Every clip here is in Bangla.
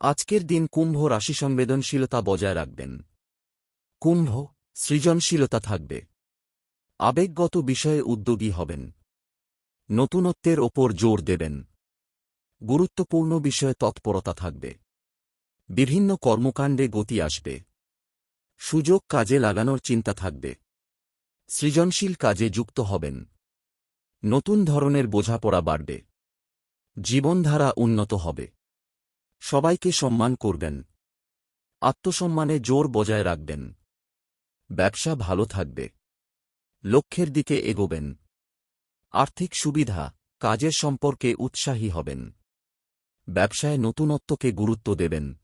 আজকের দিন কুম্ভ রাশি সংবেদনশীলতা বজায় রাখবেন। কুম্ভ, সৃজনশীলতা থাকবে। আবেগগত বিষয়ে উদ্যোগী হবেন। নতুনত্বের ওপর জোর দেবেন। গুরুত্বপূর্ণ বিষয়ে তৎপরতা থাকবে। বিভিন্ন কর্মকাণ্ডে গতি আসবে। সুযোগ কাজে লাগানোর চিন্তা থাকবে। সৃজনশীল কাজে যুক্ত হবেন। নতুন ধরনের বোঝাপড়া বাড়বে। জীবনধারা উন্নত হবে। সবাইকে সম্মান করবেন। আত্মসম্মানে জোর বজায় রাখবেন। ব্যবসা ভালো থাকবে। লক্ষ্যের দিকে এগোবেন। আর্থিক সুবিধা, কাজের সম্পর্কে উৎসাহী হবেন। ব্যবসায় নতুনত্বকে গুরুত্ব দেবেন।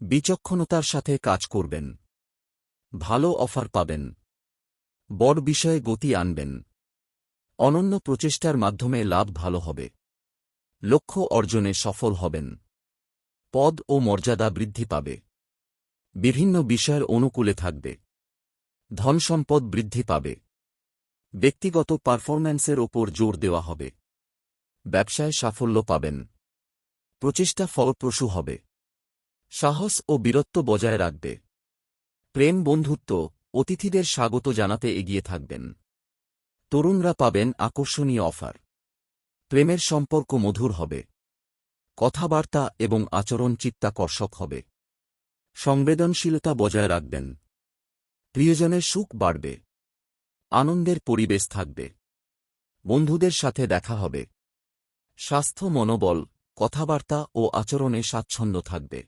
বিচক্ষণতার সাথে কাজ করবেন। ভালো অফার পাবেন। বড় বিষয়ে গতি আনবেন। অনন্য প্রচেষ্টার মাধ্যমে লাভ ভালো হবে। লক্ষ্য অর্জনে সফল হবেন। পদ ও মর্যাদা বৃদ্ধি পাবে। বিভিন্ন বিষয়ের অনুকূলে থাকবে। ধনসম্পদ বৃদ্ধি পাবে। ব্যক্তিগত পারফরম্যান্সের ওপর জোর দেওয়া হবে। ব্যবসায় সাফল্য পাবেন। প্রচেষ্টা ফলপ্রসূ হবে। সাহস ও বীরত্ব বজায় রাখবে। প্রেম, বন্ধুত্ব, অতিথিদের স্বাগত জানাতে এগিয়ে থাকবেন। তরুণরা পাবেন আকর্ষণীয় অফার। প্রেমের সম্পর্ক মধুর হবে। কথাবার্তা এবং আচরণ চিত্তাকর্ষক হবে। সংবেদনশীলতা বজায় রাখবেন। প্রিয়জনের সুখ বাড়বে। আনন্দের পরিবেশ থাকবে। বন্ধুদের সাথে দেখা হবে। স্বাস্থ্য মনোবল, কথাবার্তা ও আচরণে স্বাচ্ছন্দ্য থাকবে।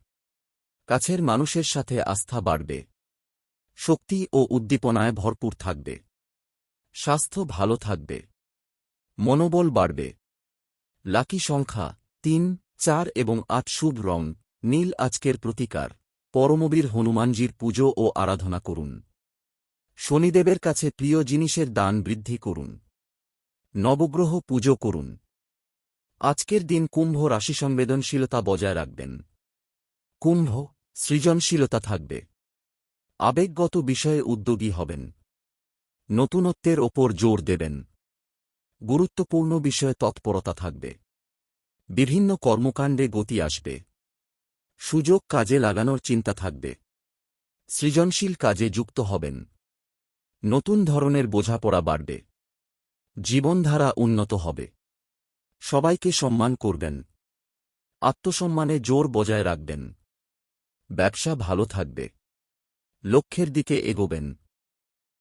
কাছের মানুষের সাথে আস্থা বাড়বে। শক্তি ও উদ্দীপনায় ভরপুর থাকবে। স্বাস্থ্য ভালো থাকবে। মনোবল বাড়বে। লাকি সংখ্যা তিন চার এবং আট শুভ রং, নীল আজকের প্রতিকার, পরমবীর হনুমানজির পুজো ও আরাধনা করুন। শনিদেবের কাছে প্রিয় জিনিসের দান বৃদ্ধি করুন। নবগ্রহ পুজো করুন। আজকের দিন কুম্ভ রাশি সংবেদনশীলতা বজায় রাখবেন। কুম্ভ, সৃজনশীলতা থাকবে। আবেগগত বিষয়ে উদ্যোগী হবেন। নতুনত্বের ওপর জোর দেবেন। গুরুত্বপূর্ণ বিষয়ে তৎপরতা থাকবে। বিভিন্ন কর্মকাণ্ডে গতি আসবে। সুযোগ কাজে লাগানোর চিন্তা থাকবে। সৃজনশীল কাজে যুক্ত হবেন। নতুন ধরনের বোঝাপড়া বাড়বে। জীবনধারা উন্নত হবে। সবাইকে সম্মান করবেন। আত্মসম্মানে জোর বজায় রাখবেন। ব্যবসা ভালো থাকবে। লক্ষ্যের দিকে এগোবেন।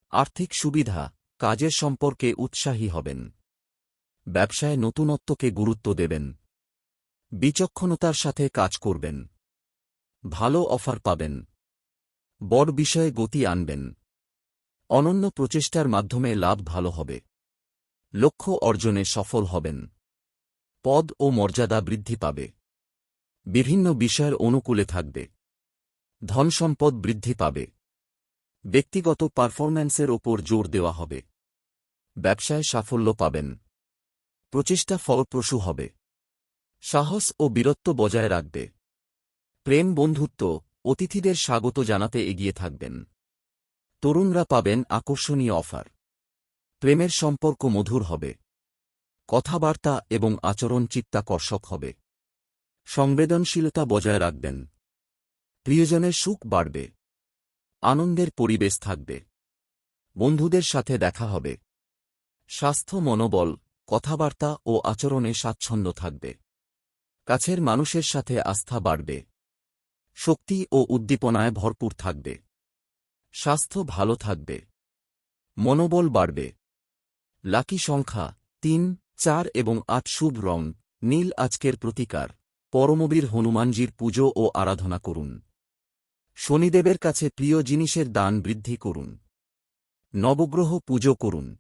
আর্থিক সুবিধা, কাজের সম্পর্কে উৎসাহী হবেন। ব্যবসায় নতুনত্বকে গুরুত্ব দেবেন। বিচক্ষণতার সাথে কাজ করবেন। ভালো অফার পাবেন। বড় বিষয়ে গতি আনবেন। অনন্য প্রচেষ্টার মাধ্যমে লাভ ভালো হবে। লক্ষ্য অর্জনে সফল হবেন। পদ ও মর্যাদা বৃদ্ধি পাবে। বিভিন্ন বিষয়ের অনুকূলে থাকবে। ধনসম্পদ বৃদ্ধি পাবে। ব্যক্তিগত পারফরম্যান্সের ওপর জোর দেওয়া হবে। ব্যবসায় সাফল্য পাবেন। প্রচেষ্টা ফলপ্রসূ হবে। সাহস ও বীরত্ব বজায় রাখবে। প্রেম বন্ধুত্ব, অতিথিদের স্বাগত জানাতে এগিয়ে থাকবেন। তরুণরা পাবেন আকর্ষণীয় অফার। প্রেমের সম্পর্ক মধুর হবে। কথাবার্তা এবং আচরণ চিত্তাকর্ষক হবে। সংবেদনশীলতা বজায় রাখবেন। প্রিয়জনের সুখ বাড়বে। আনন্দের পরিবেশ থাকবে। বন্ধুদের সাথে দেখা হবে। স্বাস্থ্য মনোবল, কথাবার্তা ও আচরণে স্বাচ্ছন্দ্য থাকবে। কাছের মানুষের সাথে আস্থা বাড়বে। শক্তি ও উদ্দীপনায় ভরপুর থাকবে। স্বাস্থ্য ভালো থাকবে। মনোবল বাড়বে। লাকি সংখ্যা তিন, চার এবং আট শুভ রং। নীল আজকের প্রতিকার। পরমবীর হনুমানজির পুজো ও আরাধনা করুন। শনিদেবের কাছে প্রিয় জিনিসের দান বৃদ্ধি করুন। নবগ্রহ পুজো করুন।